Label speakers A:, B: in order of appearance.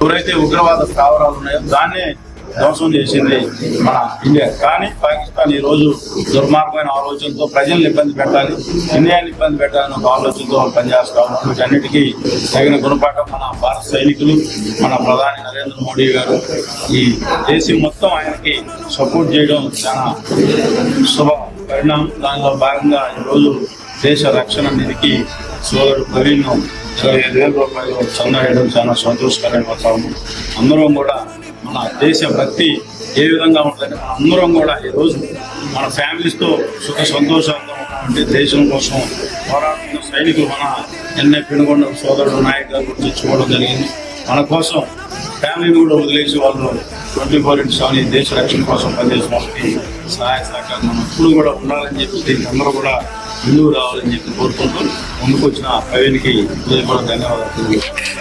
A: ఎవరైతే ఉగ్రవాద స్థావరాలు ఉన్నాయో దాన్నే ధ్వంసం చేసింది మన ఇండియా. కానీ పాకిస్తాన్ ఈ రోజు దుర్మార్గమైన ఆలోచనతో ప్రజల్ని ఇబ్బంది పెట్టాలి ఇండియాని ఇబ్బంది పెట్టాలని ఒక ఆలోచనతో వాళ్ళు పనిచేస్తా ఉన్నారు. వీటన్నిటికీ తగిన గుణపాఠం మన భారత సైనికులు మన ప్రధాని నరేంద్ర మోడీ గారు ఈ దేశం మొత్తం ఆయనకి సపోర్ట్ చేయడం చాలా శుభ పరిణామం. దానిలో భాగంగా ఈరోజు దేశ రక్షణ నిధికి సోదరుడు ప్రవీణ్ ఇరవై ఐదు వేల రూపాయలు చందాయడం చాలా సంతోషకరమైన ఉంది అందరం కూడా మన దేశ భక్తి ఏ విధంగా ఉంటుందని అందరం కూడా ఈరోజు మన ఫ్యామిలీస్తో సుఖ సంతోషంగా ఉన్నటువంటి దేశం కోసం పోరాడుతున్న సైనికులు మన ఎన్ఐ పెనుగొండ సోదరుడు నాయక్ గురించి చూడడం జరిగింది. మన కోసం ఫ్యామిలీని కూడా వదిలేసి వాళ్ళు ట్వంటీ ఫోర్ ఇంటూ సెవెన్ దేశ రక్షణ కోసం పనిచేసిన వాళ్ళకి సహాయ సహకారం మనం ఎప్పుడు కూడా ఉండాలని చెప్పి దీనికి అందరూ కూడా ముందుకు రావాలని చెప్పి కోరుకుంటూ ముందుకు వచ్చిన ప్రవీణ్కి హృదయపూర్వక ధన్యవాదాలు తెలియజేస్తున్నాను.